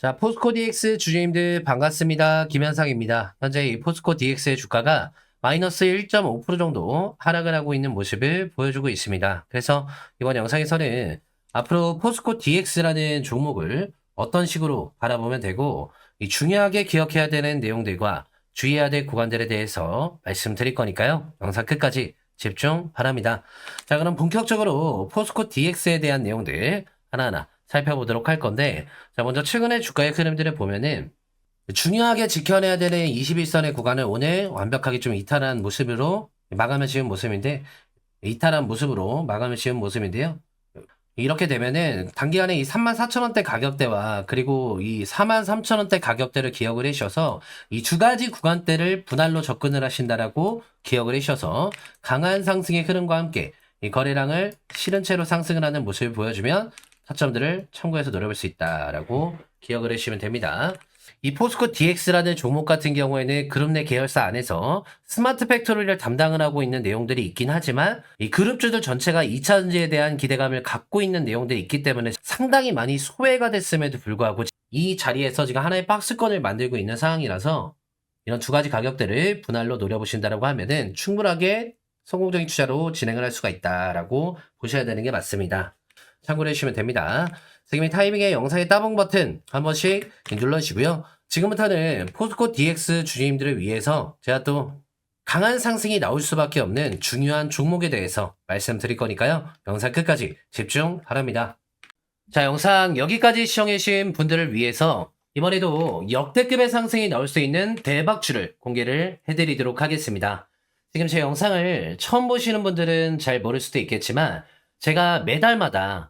자, 포스코 DX 주주님들 반갑습니다. 김현상입니다. 현재 이 포스코 DX의 주가가 마이너스 1.5% 정도 하락을 하고 있는 모습을 보여주고 있습니다. 그래서 이번 영상에서는 앞으로 포스코 DX라는 종목을 어떤 식으로 바라보면 되고 이 중요하게 기억해야 되는 내용들과 주의해야 될 구간들에 대해서 말씀드릴 거니까요. 영상 끝까지 집중 바랍니다. 자, 그럼 본격적으로 포스코 DX에 대한 내용들 하나하나 살펴보도록 할 건데, 자, 먼저 최근의 주가의 흐름들을 보면은 중요하게 지켜내야 되는 21선의 구간을 오늘 완벽하게 좀 이탈한 모습으로 마감을 지은 모습인데, 이탈한 모습으로 마감을 지은 모습인데요. 이렇게 되면은 단기간에 이 34,000원대 가격대와 그리고 이 43,000원대 가격대를 기억을 해주셔서 이 두 가지 구간대를 분할로 접근을 하신다라고 기억을 해주셔서 강한 상승의 흐름과 함께 이 거래량을 실은 채로 상승을 하는 모습을 보여주면 타점들을 참고해서 노려볼 수 있다라고 기억을 해주시면 됩니다. 이 포스코 DX라는 종목 같은 경우에는 그룹 내 계열사 안에서 스마트 팩토리를 담당을 하고 있는 내용들이 있긴 하지만 이 그룹주들 전체가 2차전지에 대한 기대감을 갖고 있는 내용들이 있기 때문에 상당히 많이 소외가 됐음에도 불구하고 이 자리에서 지금 하나의 박스권을 만들고 있는 상황이라서 이런 두 가지 가격대를 분할로 노려보신다라고 하면은 충분하게 성공적인 투자로 진행을 할 수가 있다라고 보셔야 되는 게 맞습니다. 참고를 해주시면 됩니다. 지금 이 타이밍에 영상의 따봉 버튼 한 번씩 눌러주시고요. 지금부터는 포스코 DX 주주님들을 위해서 제가 또 강한 상승이 나올 수밖에 없는 중요한 종목에 대해서 말씀드릴 거니까요. 영상 끝까지 집중 바랍니다. 자, 영상 여기까지 시청해주신 분들을 위해서 이번에도 역대급의 상승이 나올 수 있는 대박주를 공개를 해드리도록 하겠습니다. 지금 제 영상을 처음 보시는 분들은 잘 모를 수도 있겠지만 제가 매달마다